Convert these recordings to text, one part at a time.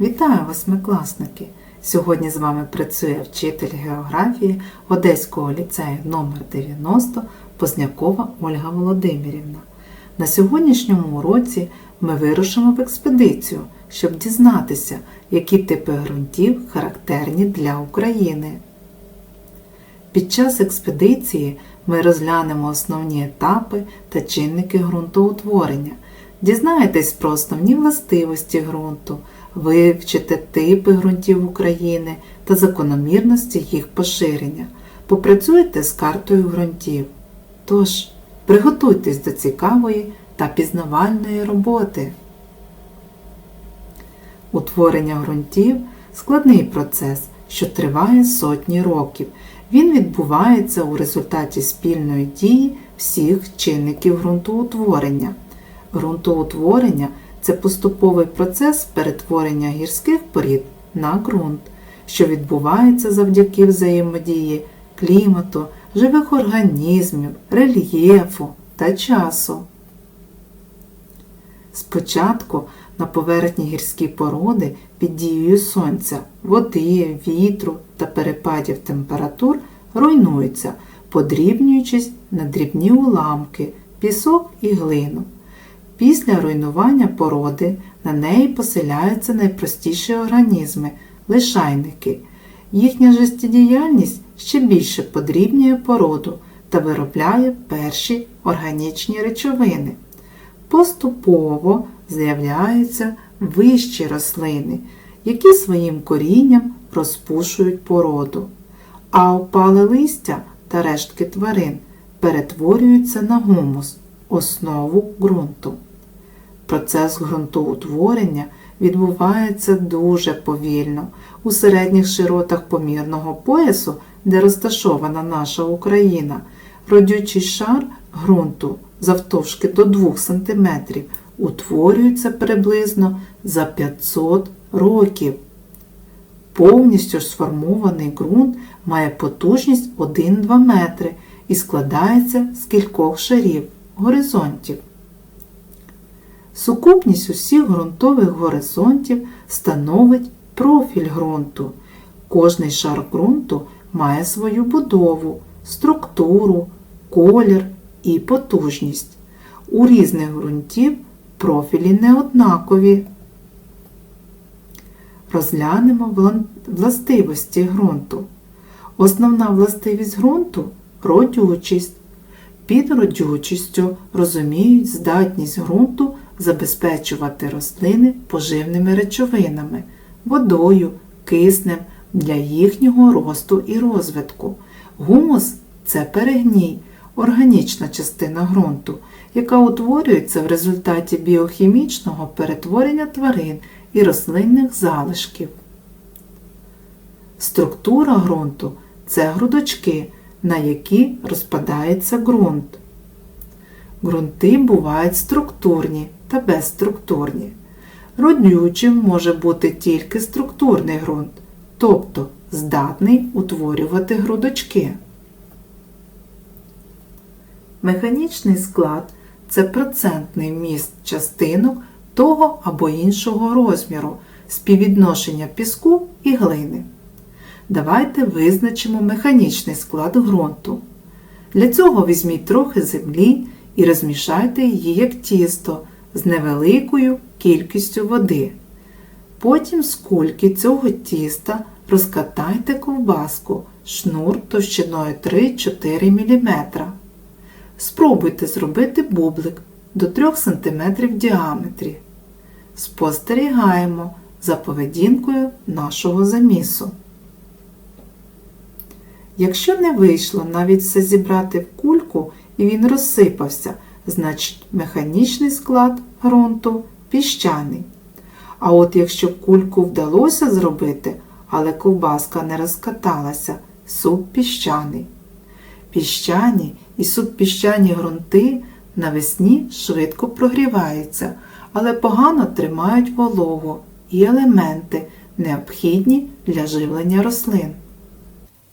Вітаю восьмикласники! Сьогодні з вами працює вчитель географії Одеського ліцею номер 90 Познякова Ольга Володимирівна. На сьогоднішньому уроці ми вирушимо в експедицію, щоб дізнатися, які типи ґрунтів характерні для України. Під час експедиції ми розглянемо основні етапи та чинники ґрунтоутворення, дізнаєтесь про основні властивості ґрунту, вивчите типи ґрунтів України та закономірності їх поширення, попрацюйте з картою ґрунтів. Тож, приготуйтесь до цікавої та пізнавальної роботи. Утворення ґрунтів складний процес, що триває сотні років. Він відбувається у результаті спільної дії всіх чинників ґрунтоутворення. Ґрунтоутворення це поступовий процес перетворення гірських порід на ґрунт, що відбувається завдяки взаємодії клімату, живих організмів, рельєфу та часу. Спочатку на поверхні гірські породи під дією сонця, води, вітру та перепадів температур руйнуються, подрібнюючись на дрібні уламки, пісок і глину. Після руйнування породи на неї поселяються найпростіші організми лишайники. Їхня життєдіяльність ще більше подрібнює породу та виробляє перші органічні речовини. Поступово з'являються вищі рослини, які своїм корінням розпушують породу, а опале листя та рештки тварин перетворюються на гумус, основу ґрунту. Процес ґрунтоутворення відбувається дуже повільно у середніх широтах помірного поясу, де розташована наша Україна, родючий шар ґрунту завтовшки до 2 см утворюється приблизно за 500 років. Повністю ж сформований ґрунт має потужність 1-2 метри і складається з кількох шарів горизонтів. Сукупність усіх ґрунтових горизонтів становить профіль ґрунту. Кожний шар ґрунту має свою будову, структуру, колір і потужність. У різних ґрунтів профілі неоднакові. Розглянемо властивості ґрунту. Основна властивість ґрунту родючість. Під родючістю розуміють здатність ґрунту забезпечувати рослини поживними речовинами, водою, киснем для їхнього росту і розвитку. Гумус це перегній, органічна частина ґрунту, яка утворюється в результаті біохімічного перетворення тварин і рослинних залишків. Структура ґрунту це грудочки, на які розпадається ґрунт. Ґрунти бувають структурні та безструктурні. Родючим може бути тільки структурний ґрунт, тобто здатний утворювати грудочки. Механічний склад це процентний вміст частинок того або іншого розміру, співвідношення піску і глини. Давайте визначимо механічний склад ґрунту. Для цього візьміть трохи землі і розмішайте її як тісто з невеликою кількістю води. Потім з кульки цього тіста розкатайте ковбаску шнур товщиною 3-4 мм. Спробуйте зробити бублик до 3 см в діаметрі. Спостерігаємо за поведінкою нашого замісу. Якщо не вийшло навіть все зібрати в кульку і він розсипався, значить механічний склад ґрунту піщаний. А от якщо кульку вдалося зробити, але ковбаска не розкаталася, суп піщаний. Піщані і субпіщані ґрунти навесні швидко прогріваються, але погано тримають вологу і елементи, необхідні для живлення рослин.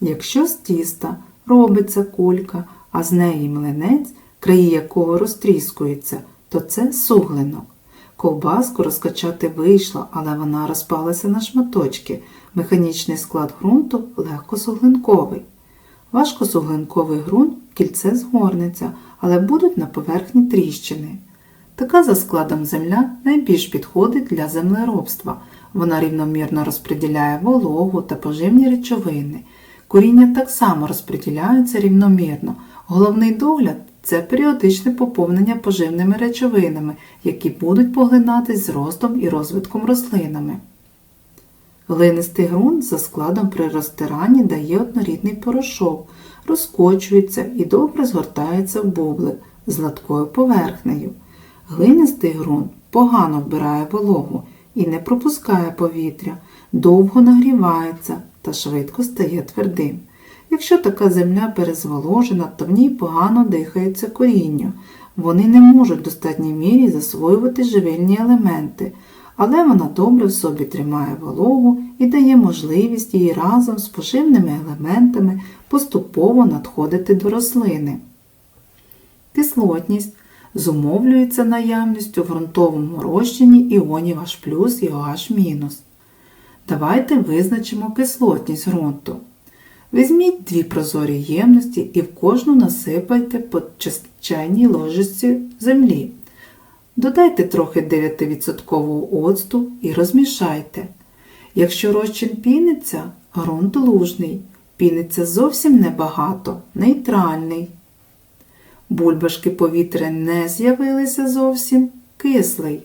Якщо з тіста робиться кулька, а з неї млинець, краї якого розтріскуються, то це суглинок. Ковбаску розкачати вийшло, але вона розпалася на шматочки. Механічний склад ґрунту легкосуглинковий. Важкосуглинковий ґрунт кільце згорнеться, але будуть на поверхні тріщини. Така за складом земля найбільш підходить для землеробства. Вона рівномірно розподіляє вологу та поживні речовини. Коріння так само розподіляються рівномірно. Головний догляд це періодичне поповнення поживними речовинами, які будуть поглинатись з ростом і розвитком рослинами. Глинистий ґрунт за складом при розтиранні дає однорідний порошок, розкочується і добре згортається в бублик з гладкою поверхнею. Глинистий ґрунт погано вбирає вологу і не пропускає повітря, довго нагрівається та швидко стає твердим. Якщо така земля перезволожена, то в ній погано дихається корінню. Вони не можуть в достатній мірі засвоювати живильні елементи, але вона добре в собі тримає вологу і дає можливість їй разом з поживними елементами поступово надходити до рослини. Кислотність зумовлюється наявністю в ґрунтовому розчині іонів H+, і OH-. Давайте визначимо кислотність ґрунту. Візьміть дві прозорі ємності і в кожну насипайте по чайній ложечці землі. Додайте трохи 9% оцту і розмішайте. Якщо розчин піниться, ґрунт лужний, піниться зовсім небагато, нейтральний. Бульбашки повітря не з'явилися зовсім кислий.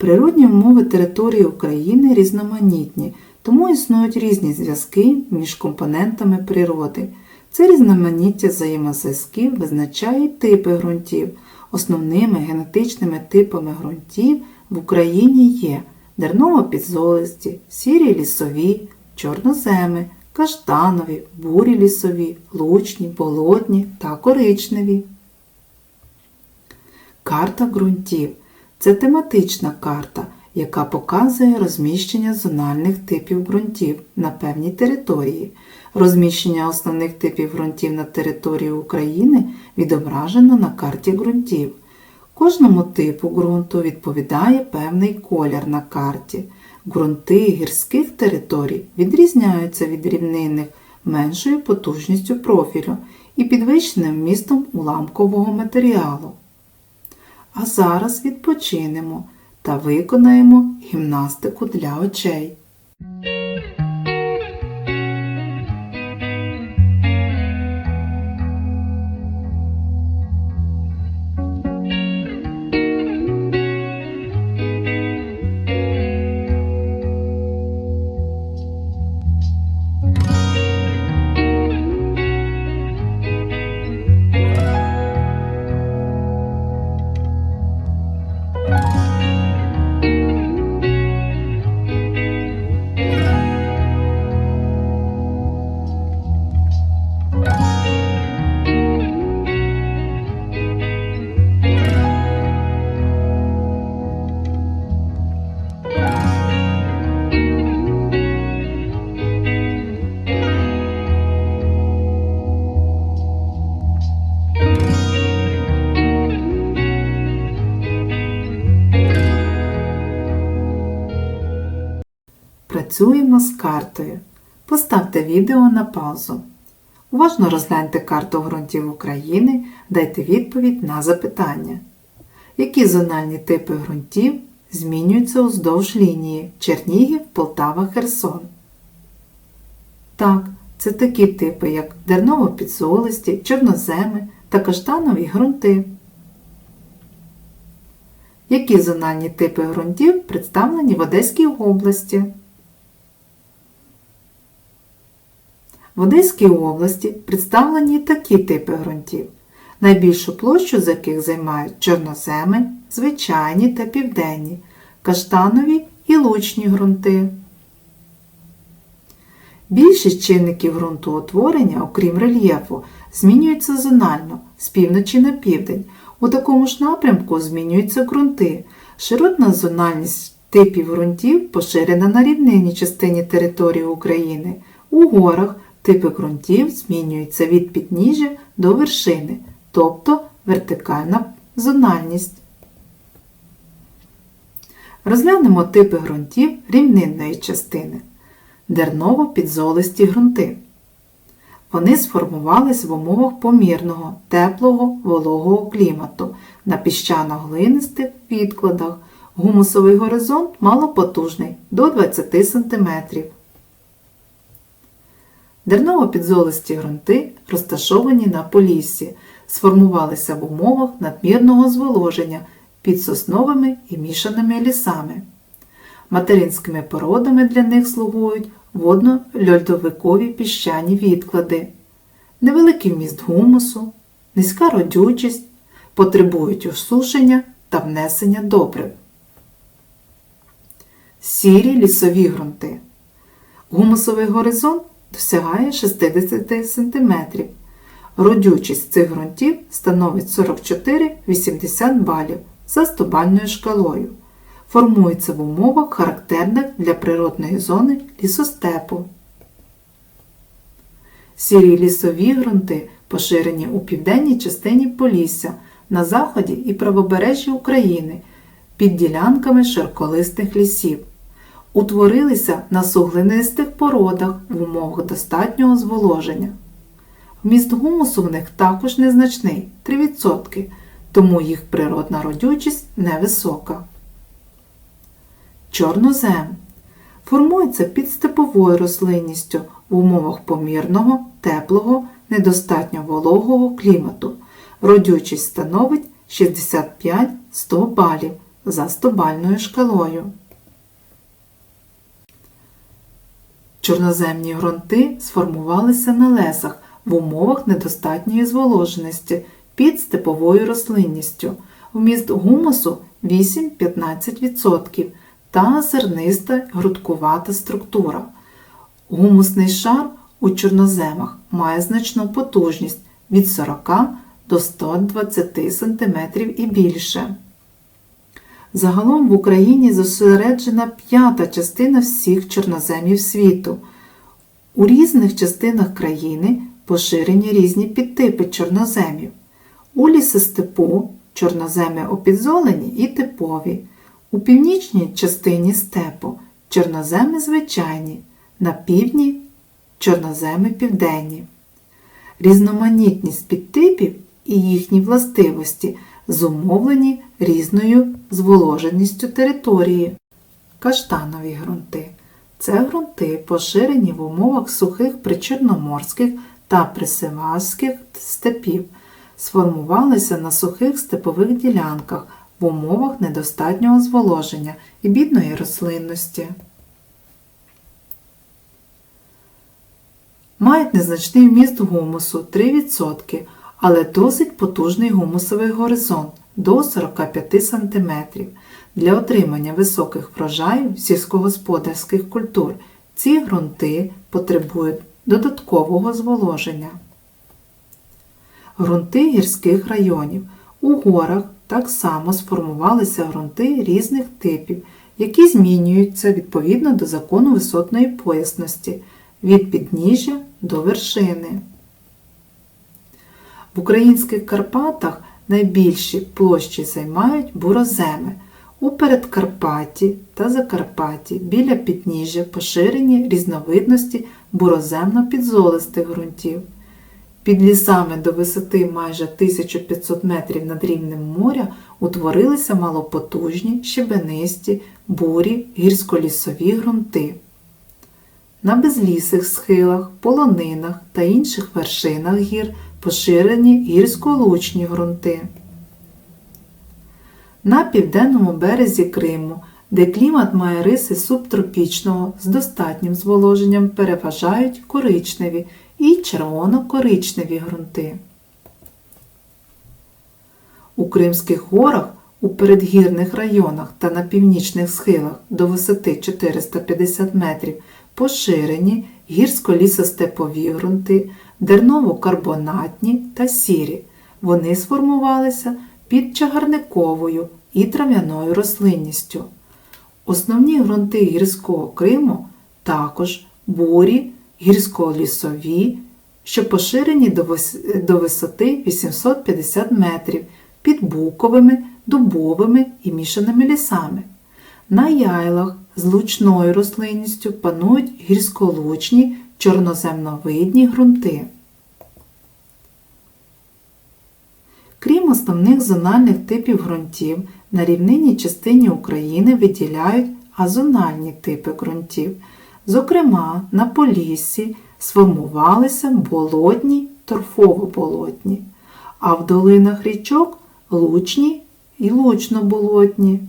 Природні умови території України різноманітні, тому існують різні зв'язки між компонентами природи. Це різноманіття взаємозв'язків визначає типи ґрунтів. Основними генетичними типами ґрунтів в Україні є дерново-підзолисті, сірі лісові, чорноземи, каштанові, бурі лісові, лучні, болотні та коричневі. Карта ґрунтів це тематична карта, яка показує розміщення зональних типів ґрунтів на певній території. Розміщення основних типів ґрунтів на території України відображено на карті ґрунтів. Кожному типу ґрунту відповідає певний колір на карті. Ґрунти гірських територій відрізняються від рівнинних меншою потужністю профілю і підвищеним вмістом уламкового матеріалу. А зараз відпочинемо та виконаємо гімнастику для очей. Працюємо з картою. Поставте відео на паузу. Уважно розгляньте карту ґрунтів України, дайте відповідь на запитання. Які зональні типи ґрунтів змінюються уздовж лінії Чернігів, Полтава, Херсон? Так, це такі типи, як дерново-підсолисті, чорноземи та каштанові ґрунти. Які зональні типи ґрунтів представлені в Одеській області? В Одеській області представлені такі типи ґрунтів, найбільшу площу з яких займають чорноземи, звичайні та південні, каштанові і лучні ґрунти. Більшість чинників ґрунтоутворення, окрім рельєфу, змінюються зонально з півночі на південь. У такому ж напрямку змінюються ґрунти. Широтна зональність типів ґрунтів поширена на рівнинній частині території України. У горах Типи ґрунтів змінюються від підніжжя до вершини, тобто вертикальна зональність. Розглянемо типи ґрунтів рівнинної частини. Дерново-підзолисті ґрунти. Вони сформувались в умовах помірного, теплого, вологого клімату на піщано-глинистих відкладах. Гумусовий горизонт малопотужний до 20 см. Дерново-підзолисті ґрунти розташовані на поліссі, сформувалися в умовах надмірного зволоження під сосновими і мішаними лісами. Материнськими породами для них слугують водно-льодовикові піщані відклади, невеликий вміст гумусу, низька родючість, потребують осушення та внесення добрив. Сірі лісові ґрунти. Гумусовий горизонт досягає 60 см. Родючість цих ґрунтів становить 44-80 балів за стобальною шкалою. Формується в умовах, характерних для природної зони лісостепу. Сірі лісові ґрунти поширені у південній частині Полісся, на заході і правобережжі України під ділянками широколистих лісів. Утворилися на суглинистих породах в умовах достатнього зволоження. Вміст гумусу в них також незначний 3%, тому їх природна родючість невисока. Чорнозем формується під степовою рослинністю в умовах помірного, теплого, недостатньо вологого клімату. Родючість становить 65-100 балів за стобальною шкалою. Чорноземні ґрунти сформувалися на лесах в умовах недостатньої зволоженості під степовою рослинністю, вміст гумусу 8-15% та зерниста грудкувата структура. Гумусний шар у чорноземах має значну потужність від 40 до 120 см і більше. Загалом в Україні зосереджена п'ята частина всіх чорноземів світу. У різних частинах країни поширені різні підтипи чорноземів. У лісостепу чорноземи опідзолені і типові. У північній частині степу чорноземи звичайні, на півдні чорноземи південні. Різноманітність підтипів і їхні властивості зумовлені різною зволоженістю території. Каштанові ґрунти. Це ґрунти поширені в умовах сухих причорноморських та присиваських степів, сформувалися на сухих степових ділянках в умовах недостатнього зволоження і бідної рослинності. Мають незначний вміст гумусу 3%, але досить потужний гумусовий горизонт до 45 см. Для отримання високих врожаїв сільськогосподарських культур ці ґрунти потребують додаткового зволоження. Грунти гірських районів. У горах так само сформувалися ґрунти різних типів, які змінюються відповідно до закону висотної поясності від підніжжя до вершини. В українських Карпатах найбільші площі займають буроземи. У Передкарпатті та Закарпатті біля підніжжя поширені різновидності буроземно-підзолистих ґрунтів. Під лісами до висоти майже 1500 метрів над рівнем моря утворилися малопотужні, щебенисті, бурі, гірськолісові ґрунти. На безлісих схилах, полонинах та інших вершинах гір поширені гірськолучні ґрунти. На південному березі Криму, де клімат має риси субтропічного з достатнім зволоженням, переважають коричневі і червоно-коричневі ґрунти. У Кримських горах у передгірних районах та на північних схилах до висоти 450 метрів поширені гірсько-лісостепові ґрунти, дерново-карбонатні та сірі. Вони сформувалися під чагарниковою і трав'яною рослинністю. Основні ґрунти гірського Криму також бурі, гірсько-лісові, що поширені до висоти 850 метрів, під буковими, дубовими і мішаними лісами. На яйлах з лучною рослинністю панують гірськолучні чорноземновидні ґрунти. Крім основних зональних типів ґрунтів, на рівнинній частині України виділяють азональні типи ґрунтів. Зокрема, на Поліссі сформувалися болотні торфово-болотні, а в долинах річок лучні і лучно-болотні.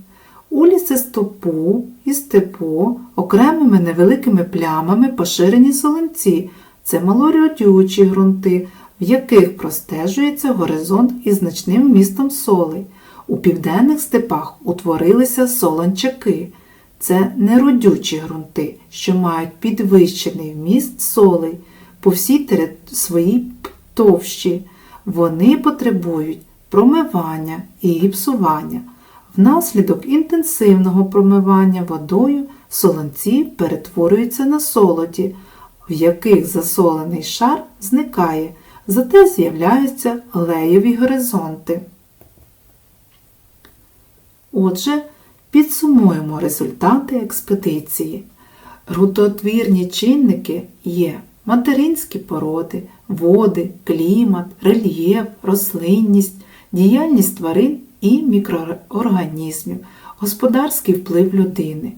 У лісистопу і степу окремими невеликими плямами поширені солонці це малорядючі ґрунти, в яких простежується горизонт із значним вмістом солей. У південних степах утворилися солончаки. Це неродючі ґрунти, що мають підвищений вміст солей по всій своїй товщі. Вони потребують промивання і гіпсування. Внаслідок інтенсивного промивання водою солонці перетворюються на солоді, в яких засолений шар зникає, зате з'являються леєві горизонти. Отже, підсумуємо результати експедиції. Грунтоутвірні чинники є материнські породи, води, клімат, рельєф, рослинність, діяльність тварин і мікроорганізмів, господарський вплив людини.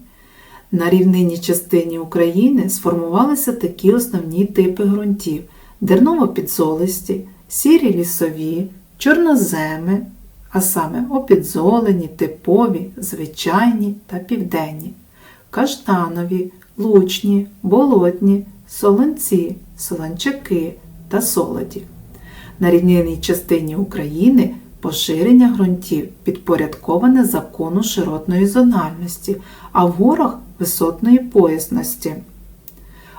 На рівнинній частині України сформувалися такі основні типи ґрунтів: дерново-підзолисті, сірі лісові, чорноземи, а саме опідзолені, типові, звичайні та південні, каштанові, лучні, болотні, солонці, солончаки та солоді. На рівнинній частині України поширення ґрунтів підпорядковане закону широтної зональності, а в горах висотної поясності.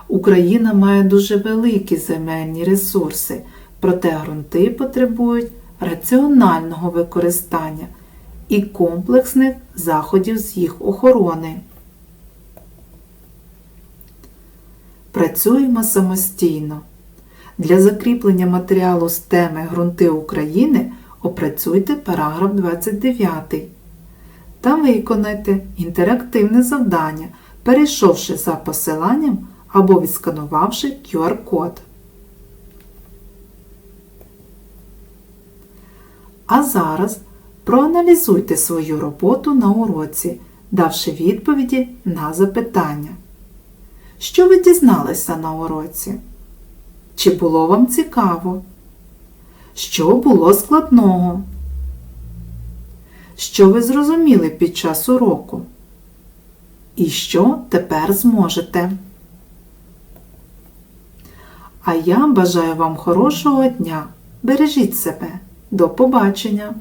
Україна має дуже великі земельні ресурси, проте ґрунти потребують раціонального використання і комплексних заходів з їх охорони. Працюємо самостійно. Для закріплення матеріалу з теми Грунти України опрацюйте параграф 29 та виконайте інтерактивне завдання, перейшовши за посиланням або відсканувавши QR-код. А зараз проаналізуйте свою роботу на уроці, давши відповіді на запитання. Що ви дізналися на уроці? Чи було вам цікаво? Що було складного? Що ви зрозуміли під час уроку? І що тепер зможете? А я бажаю вам хорошого дня. Бережіть себе. До побачення!